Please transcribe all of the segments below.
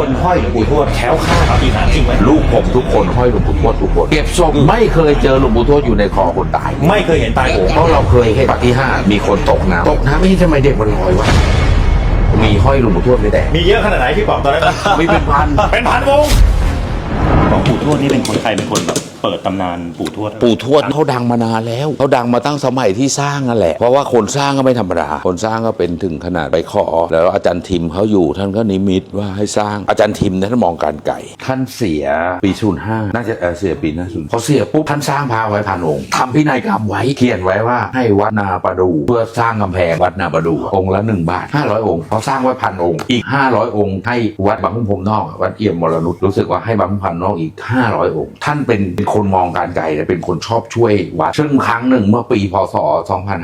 คนห้อยหลวงปู่ทวดแคล้วคลาดปาฏิหาริย์จริงไหมลูกผมทุกคนห้อยหลวงปู่ทวดทุกคนเก็บศพไม่เคยเจอหลวงปู่ทวดอยู่ในคอคนตายไม่เคยเห็นตายโหงเพราะเราเคยเห็นปาฏิหาริย์มีคนตกน้ำตกน้ำไม่ใช่ทำไมเด็กมันลอยวะมีห้อยหลวงปู่ทวดไม่แดงมีเยอะขนาดไหนพี่ป๋องตอนนั้นมีเป็นพันเป็นพันวงของปู่ทวดนี่เป็นคนใครเป็นคนแบบ เปิดตำนานปู่ทวด ปู่ทวดเขาดังมานานแล้วเขาดังมาตั้งสมัยที่สร้างนั่นแหละเพราะว่าคนสร้างก็ไม่ธรรมดาคนสร้างก็เป็นถึงขนาดไปขอ แล้วอาจารย์ทิมเขาอยู่ท่านก็นิมิตว่าให้สร้างอาจารย์ทิมท่านมองการไก่ ท่านเสียปีศูนย์ห้าน่าจะเออเสียปีนะศูนย์พอเสียปุ๊บท่านสร้างพระไว้พันองค์ทำพินัยกรรมไว้เขียนไว้ว่าให้วัดนาประดู เพื่อสร้างกำแพงวัดนาประดูองค์ละหนึ่งบาทห้าร้อยองค์เขาสร้างไว้พันองค์อีกห้าร้อยองค์ให้วัดบางขุนพรมนอกวัดเอี่ยมมรนุษรู้สึกว่าให้บางขุนพรหมนอกอีกห้าร้อยองค์ท่านเป็นคนมองการไกลและเป็นคนชอบช่วยวัดซึ่งครั้งหนึ่งเมื่อปีพศ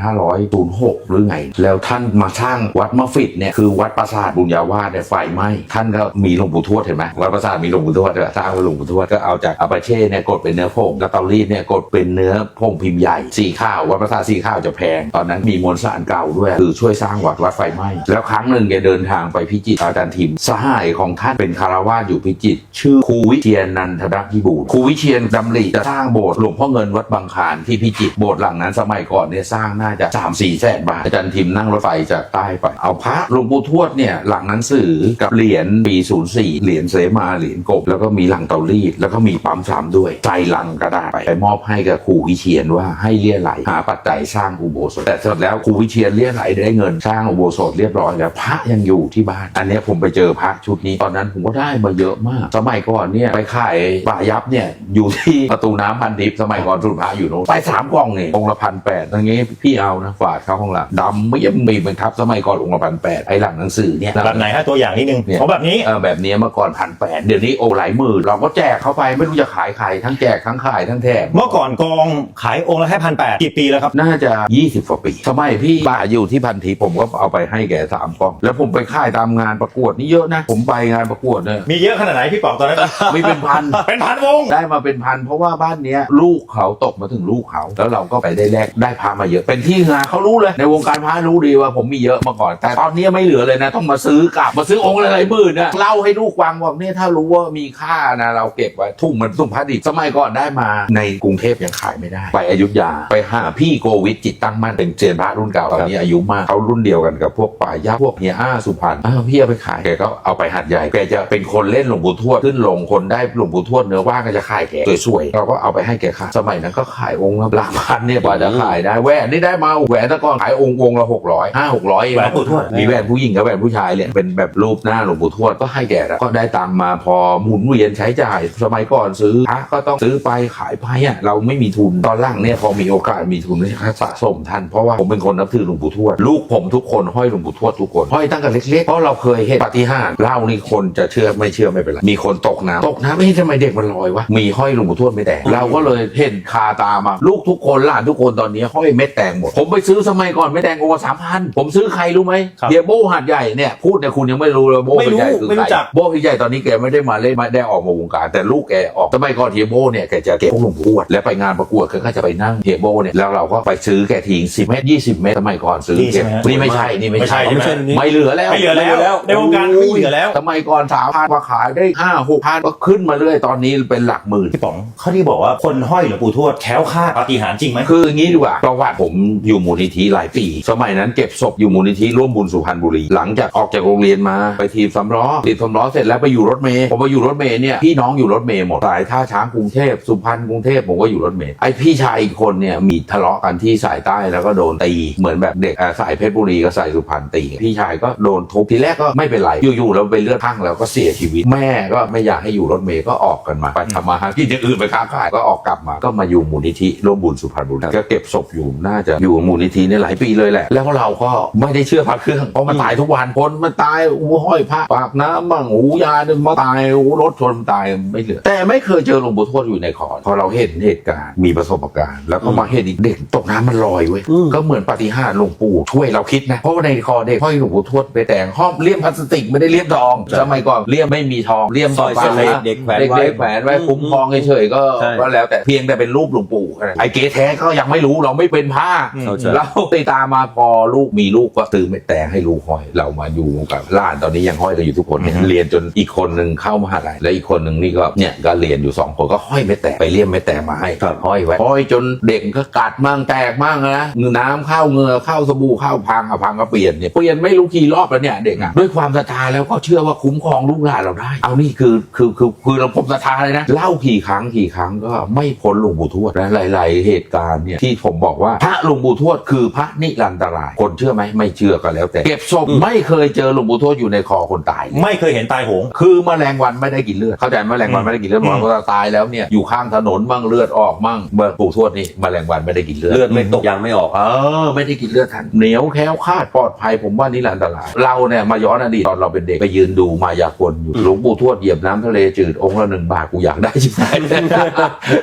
2506 หรือไง แล้วท่านมาสร้างวัดมะฟิดเนี่ยคือวัดปราสาทบุญญาวาสเนี่ยไฟไหม้ท่านก็มีหลวงปู่ทวดเห็นไหมวัดปราสาทมีหลวงปู่ทวดสร้างหลวงปู่ทวดก็เอาจากอาปาเช่เนี่ยกดเป็นเนื้อผงกระเตารีดเนี่ยกดเป็นเนื้อผงพิมพ์ใหญ่สีข้าววัดปราสาทสีข้าวจะแพง ตอนนั้นมีมวลสารเก่าด้วยคือช่วยสร้างวัดวัดไฟไหม้แล้วครั้งหนึ่งแกเดินทางไปพิจิตรอาจารย์ทิมสหายของท่านเป็นคารวาสอยู่พิจิตรชื่อครูวิเชียนนันทดพิบูลครูวิเชียนดำริจะสร้างโบสถ์หลวงพ่อเงินวัดบางคานที่พิจิตรโบสถ์หลังนั้นสมัยก่อนเนี่ยสร้างน่าจะ3 4แสนบาทอาจารย์ทิมนั่งรถไฟจากใต้ไป เอาพระหลวงปู่ทวดเนี่ยหลังหนังสือกับเหรียญปี 04 เหรียญเสมาเหรียญกบ แล้วก็มีหลังเตารีดแล้วก็มีปั๊มสามด้วยใส่ลังกระดาษไปไปมอบให้กับครูวิเชียนว่าให้เลี่ยไหลหาปัจจัยสร้างอุโบสถแต่เสร็จแล้วครูวิเชียนเลี่ยไหลได้เงินสร้างอุโบสถเรียบร้อยแล้วพระยังอยู่ที่บ้าน อันนี้ผมไปเจอพระชุดนี้ตอนนั้นผมก็ได้มาเยอะมาก สมัยก่อนเนี่ยไปขายป่ายับเนี่ยอยู่ที่ประตูน้ำพันทิพย์สมัยก่อนสุดพระอยู่โน้นไปสามกล่องนี่องค์ละพันแปดอย่างงี้พี่เอานะฝาดเข้าห้องละดำไม่ยังมีเป็นครับสมัยก่อนองค์ละพันแปดไอ้หลังหนังสือเนี่ยแบบไหนฮะตัวอย่างนิดนึงเนี่ยเขาแบบนี้เออแบบนี้เมื่อก่อนพันแปดเดี๋ยวนี้โอ้หลายหมื่นเราก็แจกเข้าไปไม่รู้จะขายใครทั้งแจกทั้งขายทั้งแถมเมื่อก่อนกองขายองค์ละแค่พันแปดกี่ปีแล้วครับน่าจะ20กว่าปีสมัยพี่ป้าอยู่ที่พันทีผมก็เอาไปให้แกสามกล่อง แล้วผมไปค่ายตามงานประกวดนี่เยอะนะ ผมไปงานประกวดเนี่ยมีเยอะขนาดไหนพี่ป๋องตอนนั้นมีเป็นพันเป็นพันวงได้มาเป็นพันเพราะว่าบ้านเนี้ยลูกเขาตกมาถึงลูกเขา แล้วเราก็ไปได้แลกได้พามาเยอะ เป็นที่งานเขารู้เลยในวงการพารู้ดีว่าผมมีเยอะมาก่อน แต่ตอนนี้ไม่เหลือเลยนะ ต้องมาซื้อกลับมาซื้อองค์ละหลายหมื่นนะเล่าให้ลูกฟังว่าเนี่ยถ้ารู้ว่ามีค่านะเราเก็บไว้ทุ่งมันทุ่งพลาสติสมัยก่อนได้มาในกรุงเทพยังขายไม่ได้ ไปอยุธยาไปหาพี่โกวิทจิตตั้งมั่นเป็นเจนพระรุ่นเก่าตอนนี้อายุมากเขารุ่นเดียวกันกับพวกป่ายาพวกเฮียอ้าสุพรรณอ้าวพี่เอาไปขายแกก็เอาไปหัดใหญ่แกจะเป็นคนเล่นหลวงปู่ทวดขึ้นลงคนได้หลวงปู่ทวดเนื้อว่างก็จะขายแกสวยเราก็เอาไปให้แกขายสมัยนั้นก็ขายองค์ละหลักพันเนี่ยกว่าจะขายได้แหวนนี่ได้มาแหวนแตะกอนขายองค์องค์ละหกร้อยห้าหกร้อยแหวนปู่ทวดมีแหวนผู้หญิงกับแหวนผู้ชายเนี่ยเป็นแบบรูปหน้าหลวงปู่ทวดก็ให้แกแล้วก็ได้ตังค์มาพอหมุนเวียนใช้จ่ายสมัยก่อนซื้อพระก็ต้องซื้อไปขายไปอะเราไม่มีทุนตอนหล่างเนี่ยพอมีโอกาสมีทุนเนี่ยสะสมทันเพราะว่าผมเป็นคนนับถือหลวงปู่ทวดลูกผมทุกคนห้อยหลวงปู่ทวดทุกคนห้อยตั้งแต่เล็กๆเพราะเราเคยเห็นปาฏิหาริย์เล่านี่คนจะเชื่อไม่เชื่อไม่เป็นไรมีคนตกน้ำตกน้ำไม่ใช่ทำไมเด็กมันลอยวะมีห้อยหลวงปู่ทวดไม่แตกเราก็เลยเห็นคาตามา ลูกทุกคนหลานทุกคนตอนนี้ห้อยเม็ดแตงหมด ผมไปซื้อสมัยก่อนเม็ดแตงองค์สามพันผมซื้อใครรู้ไหมครับเดียโบหัดใหญ่เนี่ยพูดเนี่ยคุณยังไม่รู้เลยโบไม่หัดรู้ใหญ่คือไม่รู้ใครจักโบหัดใหญ่ตอนนี้แกไม่ได้มาเล่นไม่ได้ออกมาวงการ แต่ลูกแกออกสมัยก่อนเฮียโบเนี่ยแกจะเก็บพวกหลวงพ่อแล้วไปงานประกวดแกก็จะไปนั่งเฮียโบเนี่ยแล้วเราก็ไปซื้อแกทิ้งสิบเมตรยี่สิบเมตรสมัยก่อนซื้อนี่ใช่ไหมฮะนี่ไม่ใช่นี่ไม่ไม่ใช่ใช่ใช่ไหมไม่เหลือแล้วไม่เหลือแล้วในวงการไม่เหลือแล้วสมัยก่อนสามพันมาขายได้ห้าหกพันก็ขึ้นมาเรื่อยตอนนี้เป็นหลักหมื่นพี่ป๋องเขาที่บอกว่าคนห้อยหลวงปู่ทวดแค้วคลาดปาฏิหาริย์จริงไหมคืออย่างนี้ดีกว่าประวัติผมอยู่มูลนิธิหลายปี สมัยนั้นเก็บศพอยู่มูลนิธิร่วมบุญสุพรรณบุรี หลังจากออกจากโรงเรียนมาไปทีมสำล้อทีมสำล้อเสร็จแล้วไปอยู่รถเมย์ผมไปอยู่รถเมย์เนี่ยพี่น้องอยู่รถเมย์หมดสายท่าช้างกรุงเทพสุพรรณกรุงเทพผมก็อยู่รถเมย์ไอพี่ชายอีกคนเนี่ยมีทะเลาะกันที่สายใต้แล้วก็โดนตีเหมือนแบบเด็กสายเพชรบุรีกับสายสุพรรณตีพี่ชายก็โดนทุบทีแรกก็ไม่เป็นไรอยู่ๆเราไปเลือดข้างแล้วก็เสียชีวิต แม่ก็ไม่อยากให้อยู่รถเมย์ก็ออกกันมาไปทำมาหากินอย่างอื่นไปค้าขายก็ออกกลับมา ก็มาอยู่มูลนิธิร่วมบุญสุพรรณบุรีก็เก็บศพอยู่น่าจะอยู่มูลนิธิเนี่ยหลายปีเลยแหละ แล้วเราก็ไม่ได้เชื่อพระเครื่องเพราะมันตายทุกวันคนมันตายหูห้อยพระปากน้ำบ้างหูยาดึงมาตายหูรถชนตายไม่เหลือ แต่ไม่เคยเจอหลวงปู่ทวดอยู่ในคอพอเราเห็นเหตุการณ์มีประสบการณ์ แล้วก็มาเห็นอีกเด็กตกน้ำมันลอยเว้ยอืมก็เหมือนปาฏิหาริย์หลวงปู่ช่วยเราคิดนะเพราะว่าในคอเด็กห้อยหลวงปู่ทวดไปแต่งห้อมเลี่ยมพลาสติกไม่ได้เลี่ยมทองสมัยก่อนเลี่ยมไม่มีทองเลี่ยมซอยบางเสลดๆเด็กแขวนเด็กไว้ๆแขวนไว้อืมคุ้มครองเฉยๆก็ก็ใช่ก็แล้วแต่เพียงแต่เป็นรูปหลวงปู่แค่นั้นไอ้เก๋แท้ก็ยังไม่รู้เราไม่เป็นพระเข้าใจ เราติดตามมาพอลูกมีลูกก็ซื้อไม่แต่ให้ลูกห้อย เรามาอยู่กับหล้านตอนนี้ยังห้อยกันอยู่ทุกคนเนี่ยอือฮึเรียนจนอีกคนหนึ่งเข้ามหาลัยและอีกคนหนึ่งนี่ก็เนี่ยก็เรียนอยู่สองคนก็ห้อยไม่แต่ไปเลี่ยมไม่แต่มาให้ครับ ห้อยไว้ห้อยจนเด็กก็กัดมั่งแตกมั่งนะน้ำเข้าเหงือเข้าสบู่เข้าพังอะพังก็เปลี่ยนเนี่ยเปลี่ยนไม่รู้กี่รอบแล้วเนี่ยเด็กอะด้วยความศรัทธาแล้วก็เชื่อว่าคุ้มครองลูกหลานเราได้ เอานี่คือคือคือคือเราผมศรัทธาเลยนะเล่ากี่ครั้งกี่ครั้งก็ไม่พ้นหลวงปู่ทวดและหลาย ๆ เหตุการณ์เนี่ยที่ผมบอกว่าพระหลวงปู่ทวดคือพระนิรันตราย คนเชื่อไหมไม่เชื่อก็แล้ว แต่เก็บศพไม่เคยเจอหลวงปู่ทวดอยู่ในคอคนตายเลยไม่เคยเห็นตายโหง คือแมลงวันไม่ได้กินเลือดเข้าใจไหมแมลงวันไม่ได้กินเลือดอืบมอกว่าตายแล้วเนี่ยอยู่ข้างถนนมั่งเลือดออกมั่งเมื่อปู่ทวดนี่แมลงวันไม่ได้กินเลือดเลือดไม่ตกยางไม่ออกเออไม่ได้กินเลือดท่านเหนียวแคล้วคลาดปลอดภัยผมว่านี่แหละอันตรายเราเนี่ยมาย้อนอดีตตอนเราเป็นเด็กไปยืนดูมายากลอยู่อืมหลวงปู่ทวดเหยียบน้ำทะเลจืดองค์ละหนึ่งบาทกูอยากได้ชิบหายเลย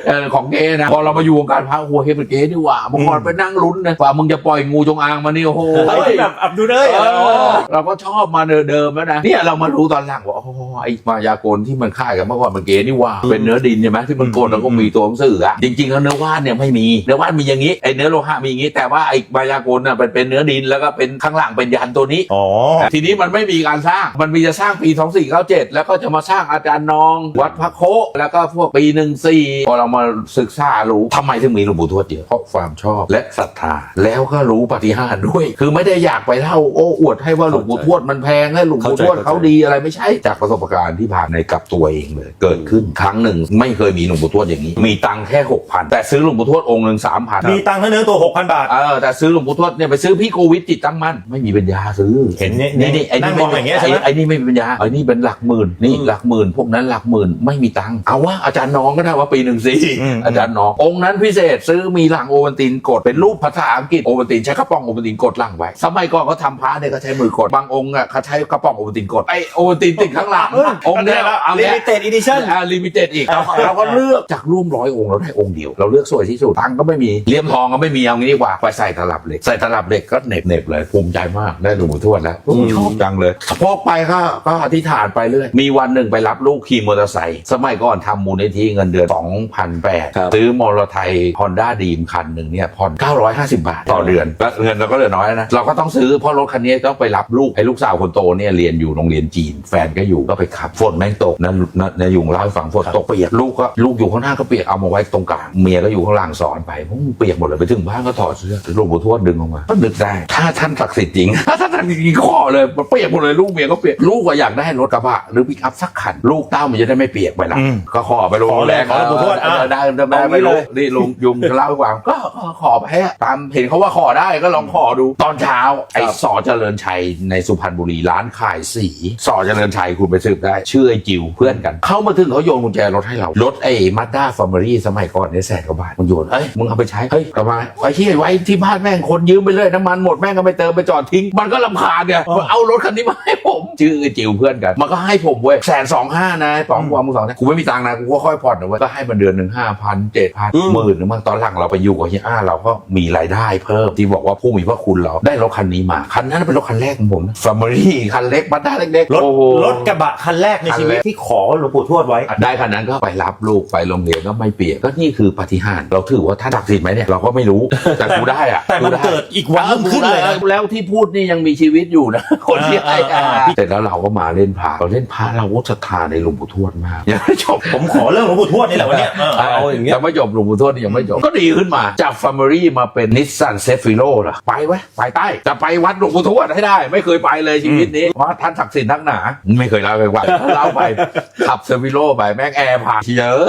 เออของเกนะพอเรามาอยู่วงการพระหัวเฮเป็นเกนี่หว่าเมื่อก่อนไปนั่งลุ้นนะว่ามึงจะปล่อยงูจงอางมานี่โอ้โหไอ้ที่แบบอับดูเลยเออเราก็ชอบมาเดิมๆแล้วนะเนี่ยเรามารู้ตอนหลังว่าอ๋อไอ้มายากลที่มันค่ายกันเมื่อก่อนมันเก๋นี่หว่า เป็นเนื้อดินใช่ไหมที่มันกดแล้วก็มีตัวหนังสืออะจริงๆแล้วเนื้อว่านเนี่ยไม่มีเนื้อว่านมีอย่างนี้ไอ้เนื้อโลหะมีอย่างนี้ แต่ว่าไอ้มายากลน่ะเป็นเป็นเนื้อดินแล้วก็เป็นข้างหลังเป็นยันตัวนี้ อ๋อ ทีนี้มันไม่มีการสร้างมันมีจะสร้างปี 2497 แล้วก็จะมาสร้างอาจารย์นอง วัดพระโคแล้วก็พวกปี 14พอเรามาศึกษารู้ทำไมถึงมีหลวงปู่ทวดเยอะเพราะความชอบและศรัทธาแล้วก็รู้ปฏิหารย์ด้วย คือไม่ได้อยากไปเล่าโอ้อวดให้ว่าหลวงปู่ทวดมันแพงให้หลวงปู่ทวดเข้าใจเขาดีอะไรไม่ใช่จากประสบการณ์ที่ผ่านในกับตัวเองเลย เกิดขึ้นครั้งหนึ่งไม่เคยมีหลวงปู่ทวดอย่างนี้ มีตังค์แค่6,000แต่ซื้อหลวงปู่ทวดองค์หนึ่ง3,000มีตังค์เท่าเนื้อตัว6,000 บาท เออแต่ซื้อหลวงปู่ทวดเนี่ยไปซื้อพี่โควิดจิตตั้งมั่นไม่มีปัญญาซื้อเห็นเนี่ยนี่นี่ไอ้นั่นี่งมองอย่างเงี้ยใช่ไหม ไอ้นี่ไม่มีปัญญาไอ้นี่เป็นหลักหมื่นนี่หลักหมื่นพวกนั้นหลักหมื่นไม่มีตังค์เอาว่าอาจารย์น้องก็ได้ว่าปีหนึ่งสี่อืมอาจารย์น้ององค์นั้นพิเศษซื้อมีหลังโอวัลตินกดเป็นรูปภาษาอังกฤษโอวัลตินใช้กระป๋องโอวัลตินกดหลังไว้ สมัยก่อนเขาทำพระเนี่ยเขาใช้มือกดบางองค์อะเขาใช้กระป๋องโอวัลตินกดไอโอวัลตินติดข้างหลังองค์เนี้ยเอาลิเนี้ยมิเต็ดอีดิชั่นอ่าลิมิเต็ดอีกเราเราก็เลือกจากร่วมร้อยองค์เราได้องค์เดียวเราเลือกสวยที่สุดตังค์ก็ไม่มีเลี่ยมทองก็ไม่มีเอางี้ดีกว่าไปใส่ตลับเหล็กใส่ตลับเหล็กก็เหน็บเหน็บเลยภูมิใจมากได้หลวงปู่ทวดแล้วชอบจังเลยพอไปก็ก็อธิษฐานไปเรื่อยมีวันหนึ่งไปรับลูกขี่มอเตอร์ไซค์สมัยก่อนทำมูลนิธิเงินเดือน2,800ครับซื้อมอเตอร์ไซค์ฮอนด้าดีมคันหนึ่งเนี่ยผ่อน 950 บาท ต่อเดือนแล้วเงินเราก็เหลือน้อยแล้วนะ เราก็ต้องซื้อเพราะรถคันนี้ต้องไปรับลูกไอ้ลูกสาวคนโตเนี่ยเรียนอยู่โรงเรียนจีน แฟนก็อยู่ก็ไปขับฝนแม่งตกนั่นนั่นนายยุงเล่าให้ฟังฝนตกเปียกลูกก็ลูกอยู่ข้างหน้าก็เปียกเอามาไว้ตรงกลางเมียก็อยู่ข้างล่างสอนไปพวกมึงเปียกหมดเลยไปถึงบ้านก็ถอดเสื้อหลวงปู่ทวดดึงออกมาก็นึกได้ ถ้าท่านศักดิ์สิทธิ์จริง ถ้าท่านศักดิ์สิทธิ์จริงขอเลยมันเปียกหมดเลยลูกเมียก็เปียกลูกก็อยากได้รถกระบะหรือปิกอัพสักคันลูกเต้ามันจะได้ไม่เปียกไปละอืม ก็ขอไปลงขอเลยแรงขอหลวงปู่ทวดอะได้ได้ได้เอางี้ไม่รู้เลยนี่ลุงยุงจะเล่าให้ฟังก็ก็ขอไปฮะตามเห็นเขาว่าขอได้ก็ลองขอดู ตอนเช้าไอ้สอเจริญชัยในสุพรรณบุรีร้านขายสีสอเจริญชัยคุณไปสืบได้ชื่อไอ้จิวเพื่อนกัน เข้ามาถึงเขาโยนกุญแจรถให้เรารถไอ้มาด้าฟอร์มารี่สมัยก่อนเนี่ยแสนกว่าบาทมันโยนเอ้ยมึงเอาไปใช้เฮ้ยกลับมาไอ้ที่ไว้ที่บ้านแม่งคนยืมไปเลยน้ำมันหมดแม่งก็ไปเติมไปจอดทิ้ง มันก็ลำคาญเนี่ยอ๋อเอารถคันนี้มาให้ผมชื่อไอ้จิวเพื่อนกัน มันก็ให้ผมเว้ยแสนสองห้านะไอ้ป๋องความมึงสองนะกูไม่มีตังค์นะกูก็ค่อยผ่อนนะเว้ยก็ให้มันเดือนหนึ่งห้าพันเจ็ดพันอืมหมื่นหนึงมั้งตอนหลังเราไปอยู่กับเฮียอ้าเราก็มีรายได้เพิ่มที่บอกว่าผู้มีพระคุณเราได้รถคันนี้มา คันนั้นเป็นรถคันแรกของผมนะฟอร์มารี่คันเล็กมาด้าเล็กๆรถโอ้โหรถกระบะคันแรกในชีวิตคันแรกที่ขอหลวงปู่ทวดไว้ ได้คันนั้นก็ไปรับลูกไปโรงเรียนก็ไม่เปียกก็นี่คือปาฏิหารย์เราถือว่าท่านศักดิ์สิทธิ์ไหมเนี่ยเราก็ไม่รู้แต่กูได้อะแต่มันกูไเกิดอีกวันรุ่งขึ้นเลยนะออแล้วที่พูดนี่ยังมีชีวิตอยู่นะคนที่ให้อ่าอ่าเสร็จแล้วเราก็มาเล่นพระเราเล่นพระเราก็ศรัทธาในหลวงปู่ทวดมากยังไม่จบผมขอเรื่องหลวงปู่ทวดนี่แหละวันเนี้ยเออเอาอย่างเงี้ยยังไม่จบหลวงปู่ทวดนี่ยังไม่จบ ก็ดีขึ้นมา จากฟาร์ม r รี่มาเป็นนิสสันเซฟิโลล่ะ ไปไว้ยไปใต้จะไปวัดหลวงปู่ทวดให้ได้ ไม่เคยไปเลยชีวิตนี้เพราะท่านศักดิ์สิทธิ์นักหนา ไม่เคยเล่าไปว่าเล่าไปขับเซฟิโลไปแม่งแอร์พังเยอะ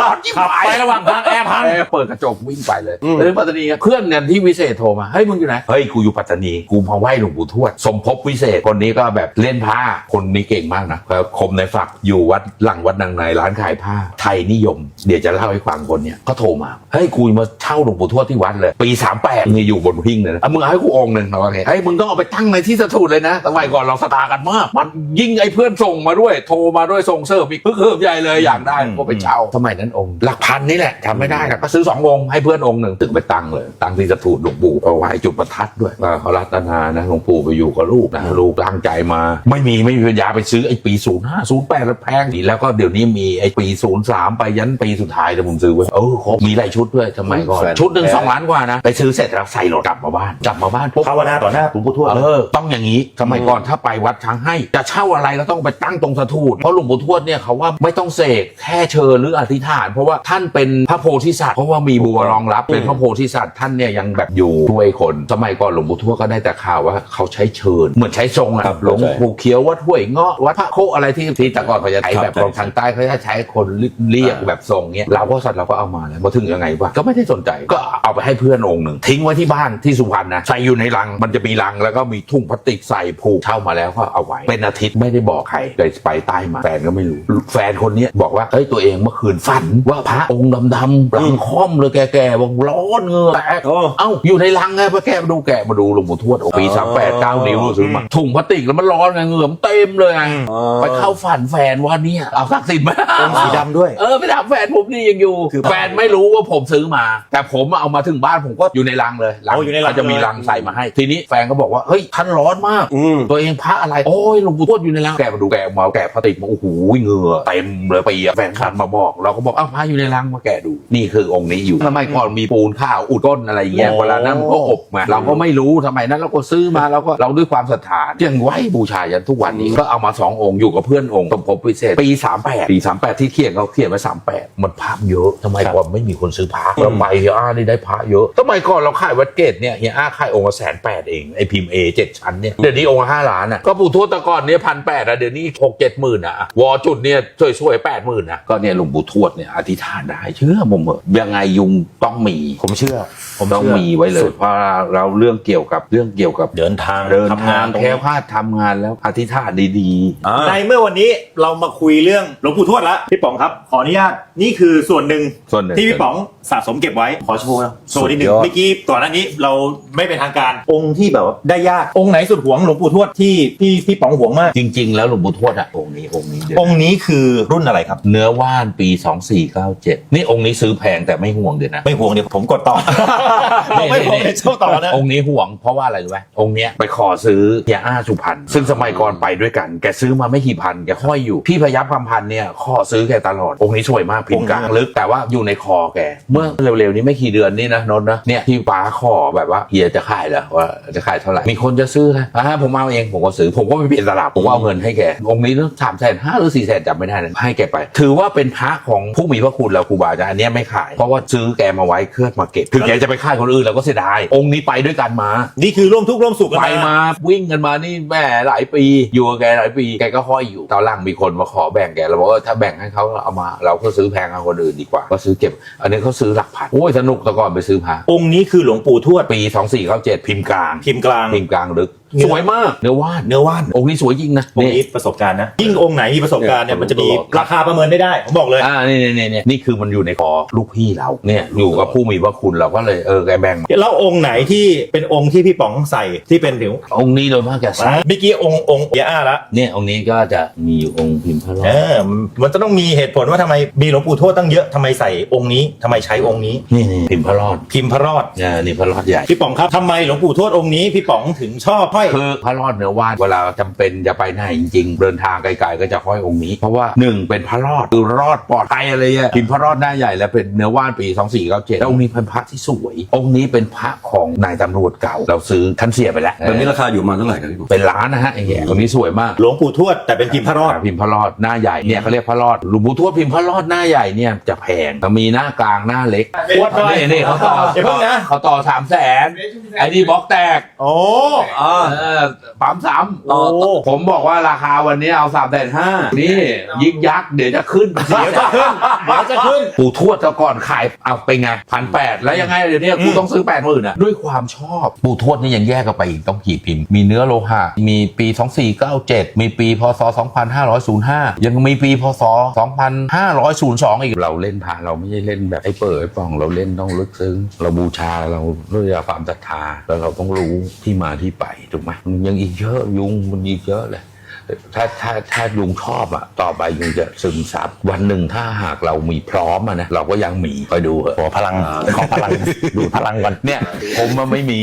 ร้อนยิ่งขับไประหว่างทางแอร์พังแอร์เปิดกระจกวิ่งไปเลยอืมเลยปัตตานีเพื่อนเนี่ยที่วิเศษโทรมาเฮ้ยมึงอยู่ไหนเฮ้ยกูอยู่ปัตตานีกูมาไหว้หลวงปู่ทวดสมภพวิเศษคนนี้ก็แบบเล่นผ้าคนนี้เก่งมากนะก็คมในฝักอยู่วัดหลังวัดนางในร้านขายผ้าไทยนิยม เดี๋ยวจะเล่าให้ฟังคนเนี่ยก็โทรมาเฮ้ยกูมาเช่าหลวงปู่ทวดที่วัดเลย ปี 38นี่อยู่บนหิ้งเลยนะอะมึงเอาให้กูองค์หนึ่งเราโอเฮ้ยมึงต้องเอาไปตั้งในที่สถูดเลยนะสมัยก่อนเราสตาร์กันมาก มันยิ่งไอ้เพื่อนส่งมาด้วย โทรมาด้วยส่งเสิร์ฟอีกเพิ่มใหญ่เลยอยากได้ก็ไปเช่าสมัยนั้นองค์หลักพันนี่แหละทำไม่ได้ก็ซื้อสององค์ให้เพื่อนองค์หนึ่งตึกไปตั้งเลย ตั้งที่สถูดหลวงปู่เอาไว้จุดประทัดด้วยว่าเขารัตนานะหลวงปู่ไปอยู่กับลูกนะลูกตั้งใจมา ไม่มีไม่มีปัญญาไปซื้อไอ้ปี 05 08แล้วแพงดีแล้วก็เดี๋ยวนี้มีไอ้ปี 03ามไปยันปีสุดท้ายแต่ผมซื้อไว้เออครบมีหลายชุดด้วยสมัยก่อนแฟนชุดหนึ่งสองล้านกว่านะ ไปซื้อเสร็จแล้วใส่รถกลับมาบ้านกลับมาบ้านปุ๊บภาวนาต่อหน้าหลวงปู่ทวดเออต้องอย่างนี้สมัยก่อนถ้าไปวัดช้างให้ จะเช่าอะไรก็ต้องไปตั้งตรงสถูดเพราะหลวงปู่ทวดเนี่ยเขาว่าไม่ต้องเสกแค่เชิญหรืออธิษฐาน เพราะว่าท่านเป็นพระโพธิสัตว์เพราะว่ามีบัวรองรับเป็นพระโพธิสัตว์ท่านเนี่ยยังแบบอยู่ช่วยคน สมัยก่อนหลวงปู่ทวดก็ได้แต่ข่าวว่าเขาใช้เชิญ เหมือนใช้ทรงอะครับหลวงเข้าใจปู่เขียววัดห้วยเงาะวัดพระโคอะไรที่ที่แต่ก่อนเขาจะใช้ครับแบบใช่ของทางใต้เขาจะใช้คนเรียกแบบทรงเนี้ยเราก็สัตว์เราก็เอามาแล้วมาถึงยังไงวะก็ไม่ได้สนใจก็เอาไปให้เพื่อนองค์หนึ่งทิ้งไว้ที่บ้านที่สุพรรณนะใส่อยู่ในลังมันจะมีลังแล้วก็มีทุ่งพลาสติกใส่ผูกเช่ามาแล้วก็เอาไว้เป็นอาทิตย์ไม่ได้บอกใครเลยไปใต้มาแฟนก็ไม่รู้ แฟนคนเนี้ยบอกว่าเฮ้ยตัวเองเมื่อคืนฝันว่าพระองค์ดำๆหลังค่อมเลยแก่ๆบอกร้อนเหงือแตกโอ้เอ้าอยู่ในลังไงพอแกมาดูแกะมาดูหลวงปู่ทวดโอ้ปีอ๋อสามแปดเก้านิ้วซื้อมาถุงพลาสติกแล้วมันร้อนไงเหงื่อมนเต็มเลยไงอ๋อไปเข้าฝันแฟนว่าเนี่ยเอาศักดิ์สิทธิ์มาองค์สีดำด้วยเออไปถามแฟนผมนี่ยังอยู่คือแฟนไม่รู้ว่าผมซื้อมา แต่ผมเอามาถึงบ้านผมก็อยู่ในลังเลยเอาอยู่ในลังก็จะมีลังใส่มาให้ ทีนี้แฟนก็บอกว่าเฮ้ยท่านร้อนมากอืมตัวเองพระอะไรโอ้ยหลวงปู่ทวดอยู่ในลังแกะมาดูแกะมาแกะพลาสติกมาโอ้โหเหงื่อเต็มเลยเปียกแฟนคันมาบอก เราก็บอกอ้าวพระอยู่ในลังมาแกะดูนี่คือองค์นี้อยู่ทำไมก่อนมีปูนข้าวอุดก้นอะไรอย่างเงี้ยโอ้เวลานั้นมันก็อบมาเราก็ไม่รู้ทำไมนั้นเราก็ซื้อมาเราก็เราด้วยความศรัทธายังไหวบูชายันทุกวันนี้ก็เอามาสององค์อยู่กับเพื่อนองค์สมภพพิเศษปี38ปี38ที่เขียนเขาเขียนไว้38มันภาพเยอะทำไมก่อนไม่มีคนซื้อพระเราไปเฮียอานี่ได้พระเยอะสมัยก่อนเราขายวัดเกตเนี่ยเฮียอาขายองค์ละแสนแปดเองไอพิมพ์เอเจ็ดชั้นเนี่ยเดี๋ยวนี้องค์ละห้าล้านอะก็ปู่ทวดแตะก่อนเนี่ยพันแปดอะเดี๋ยวนี้หกเจ็ดหมื่นอะวอจุดเนี่ยสวยๆแปดหมื่นอะก็เนี่ยหลวงปู่ทวดเนี่ยอธิษฐานได้เชื่อผมเหอะยังไงยุงต้องมี ผมเชื่อ ผมต้องเชื่มีไว้เลยสุดเพราะเราเรื่องเกี่ยวกับเรื่องเกี่ยวกับเดินทางเดินทำทางตรงแค่นี้พลาดทำงานแล้วอธิษฐานดีอ่าในเมื่อวันนี้เรามาคุยเรื่องหลวงปู่ทวดละพี่ป๋องครับขออนุญาตนี่คือส่วนหนึ่งๆส่วนหนึ่งที่พี่ป๋องสะสมเก็บไว้ขอโชว์โชว์นิดนึงสุดยอด เมื่อกี้ก่อนหน้านี้เราไม่เป็นทางการ องค์ที่แบบว่าได้ยากองค์ไหนสุดหวงหลวงปู่ทวดที่พี่พี่ป๋องหวงมาก จริง ๆ แล้วหลวงปู่ทวดอะองค์นี้องค์นี้เดี๋ยวองค์นี้คือรุ่นอะไรครับ เนื้อว่านปี 2497 นี่องค์นี้ซื้อแพงแต่ไม่ห่วงเดี๋ยวนะ ไม่ห่วงเดี๋ยวผมกดต่อผมไม่ห่วงเดี๋ยวเช่าต่อนะ องค์นี้ห่วงเพราะว่าอะไรรู้ไหมองค์เนี้ยไปขอซื้อเฮียอ้าสุพรรณซึ่งสมัยก่อนไปด้วยกัน แกซื้อมาไม่กี่พัน แกห้อยอยู่ พี่พยับคำพันธ์เนี่ยขอซื้อแกตลอดองค์นี้สวยมากพิมพ์กลางลึกแต่ว่าอยู่ในคอแก เมื่อเร็วๆนี้ไม่กี่เดือนนี่นะนนท์นะเนี่ยที่ป้าขอแบบว่าเฮียจะขายเหรอว่าจะขายเท่าไหร่มีคนจะซื้อนะอ่าผมเอาเองผมก็ซื้อผมก็ไม่เปลี่ยนตลาดผมก็เอาเงินให้แกองค์นี้สามแสนห้าหรือสี่แสนจำไม่ได้นะให้แกไป ถือว่าเป็นพระของผู้มีพระคุณแล้วครูบาอาจารย์อันเนี้ยไม่ขายเพราะว่าซื้อแกมาไว้เพื่อมาเก็บถึงแกจะไปขายคนอื่นเราก็เสียดายองค์นี้ไปด้วยกันมา นี่คือร่วมทุกข์ร่วมสุขกันไปมาวิ่งกันมานี่แม่หลายปี อยู่กับแกหลายปีแกก็ห้อยอยู่ตอนหลังมีคนมาขอแบ่งแกเราบอกว่าถ้าแบ่งให้เขาเอามาเราก็ซื้อแพงเอาคนอื่นดีกว่า ก็ซื้อเก็บ อันนี้เขาซื้อหลักพันโอ้ยสนุกแต่ก่อนไปซื้อพระองค์นี้คือหลวงปู่ทวดปี 2497 พิมพ์กลาง พิมพ์กลางพิมพ์กลางลึกเนื้อ สวยมากเนื้อว่านเนื้อว่านองค์นี้สวยจริงนะองค์นี่นี้ประสบการณ์นะ ยิ่งองค์ไหนมีประสบการณ์เนี่ยมันจะมีราคาประเมินไม่ได้ผมบอกเลยอ่านี่นี่นี่นี่นี่คือมันอยู่ในคอลูกพี่เราเนี่ยอยู่กับผู้มีพระคุณเราก็เลยเออแกแบ่งแล้วองค์ไหนที่เป็นองค์ที่พี่ป๋องใส่ที่เป็นผิวองค์นี้โดยมากจะใส่เมื่อกี้องค์องค์เอียอาละเนี่ยองค์นี้ก็จะมีอยู่องค์พิมพ์พระรอเอดอมันจะต้องมีเหตุผลว่าทำไมมีหลวงปู่ทวดตั้งเยอะทำไมใส่องค์นี้ทำไมใช้องค์นี้นี่นี่พิมพ์พระรอดพิมพ์พระรอดเนี่ยนี่พระรอดใหญ่พี่ป๋องครับทำไมหลวงปู่ทวดองค์นี้พี่ป๋องถึงชอบห้อยคือพระรอดเนื้อว่านเวลาจำเป็นจะไปไหนจริงๆเดินทางไกลๆก็จะห้อยองค์นี้ เพราะว่าหนึ่งเป็นพระรอดคือรอดปลอดภัยอะไรเงี้ยพิมพ์พระรอดหน้าใหญ่และเป็นเนื้อว่านปี 2497แล้วองค์นี้เป็นพระที่สวย องค์นี้เป็นพระของนายตำรวจเก่า เราซื้อท่านเสียไปแล้วตอนนี้ราคาอยู่ประมาณเท่าไหร่ครับพี่ผมเป็นล้านนะฮะไอ้แง่องค์นี้สวยมากหลวงปู่ทวดแต่เป็นพิมพ์พระรอดพิมพ์พระรอดหน้าใหญ่เนี่ยเขาเรียกพระรอดหลวงปู่ทวดพิมพ์พระรอดหน้าใหญ่เนี่ยจะแพงแต่มีหน้ากลางหน้าเล็กอวดหน่อยนี่นี่เขาต่ออย่าเพิ่งนะเขาต่อสามแสนไอ้นี่บล็อกแตกโอ้อ่าเออปั๊มซ้ำโอ้ ผมบอกว่าราคาวันนี้เอาสามแสนห้านี่ยิกยักษ์เดี๋ยวจะขึ้นเดี๋ยวจะขึ้นเดี๋ยวจะขึ้นปู่ทวดแต่ก่อนขายเอาไปไงพันแปดแล้วยังไงเดี๋ยวนี้กูต้องซื้อแปดหมื่นอะด้วยความชอบ ปู่ทวดนี่ยังแยกกันไปอีกต้องกี่พิมพ์ มีเนื้อโลหะ มีปี 2497 มีปีพศ 2505 ยังมีปีพศ 2502 อีก เราเล่นพาเราไม่ใช่เล่นแบบไอ้เปิดไอ้ป่องเราเล่นต้องลึกซึ้ง เราบูชาเราด้วยความศรัทธาแล้วเราต้องรู้ที่มาที่ไปถูกไหมมันยังอีกเยอะยุงมันอีกเยอะเลย ถ้าถ้าถ้าลุงชอบอะต่อไปลุงจะซึมซับวันหนึ่งถ้าหากเรามีพร้อมอะนะเราก็ยังมีคอยดูเหอะขอพลังขอพลังดูดพลังก่อนเนี่ย ผมมันไม่มี